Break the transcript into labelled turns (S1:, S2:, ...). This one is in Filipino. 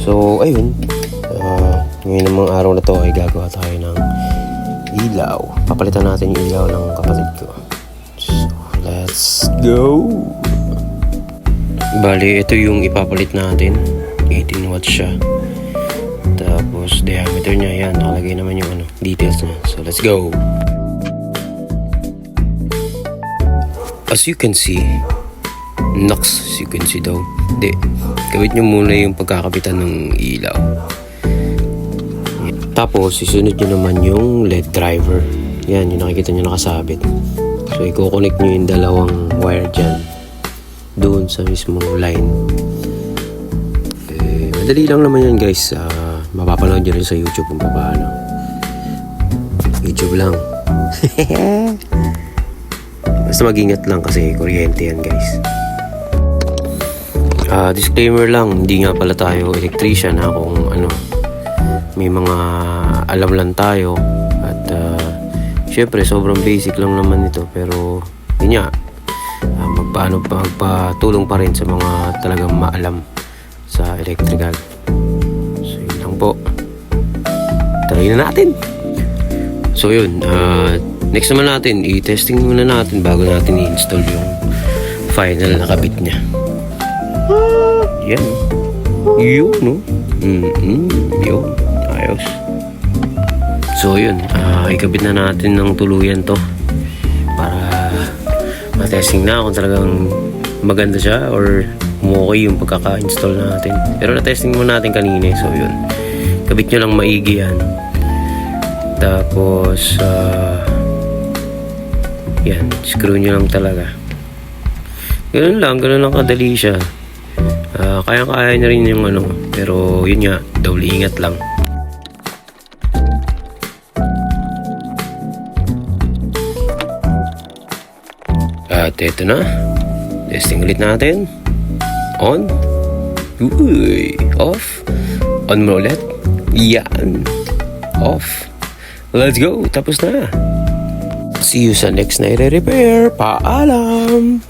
S1: So, ayun. Ah, ngayon namang araw na to ay gagawa tayo ng ilaw. Papalitan natin yung ilaw ng kapatid ko. So, let's go! Bali, ito yung ipapalit natin. 18 watts siya. Tapos, diameter niya, yan. Nakalagay naman yung ano, details niya. So, let's go! As you can see, Nox, you can see daw. Hindi. Kabit nyo muna yung pagkakapitan ng ilaw. Tapos, isunod nyo naman yung LED driver. Yan, yung nakikita nyo nakasabit. So, i-connect nyo yung dalawang wire dyan. Doon sa mismong line. Eh, madali lang naman yan guys. Ah, mapapanood nyo rin sa YouTube kung paano. YouTube lang. Basta mag-ingat lang kasi kuryente yan guys. Ah, disclaimer lang, hindi nga pala tayo electrician ha kung ano may mga alam lang tayo at uh, syempre sobrang basic lang naman ito pero yun nga ah, magpaano magpatulong pa rin sa mga talagang maalam sa electrical. So yun lang po. Try na natin. So yun, ah, next naman natin, i-testing muna natin bago natin i-install yung final na kabit niya. Yan. Yun, no? Mm-mm, yun. Ayos. So yun, ah, ikabit na natin ng tuluyan to para matesting na kung talagang maganda siya or okay yung pagkaka-install natin. Pero na-testing mo natin kanina eh, so yun. Kabit nyo lang maigi yan. Tapos, ah, yan, screw nyo lang talaga. Ganun lang, ganun lang kadali siya. Ah, kaya-kaya na rin yung ano, pero yun nga, double ingat lang. At eto na. Testing ulit natin. On. Uy. Off. On mo ulit. Yan. Off. Let's go. Tapos na. See you sa next na i-repair. Paalam.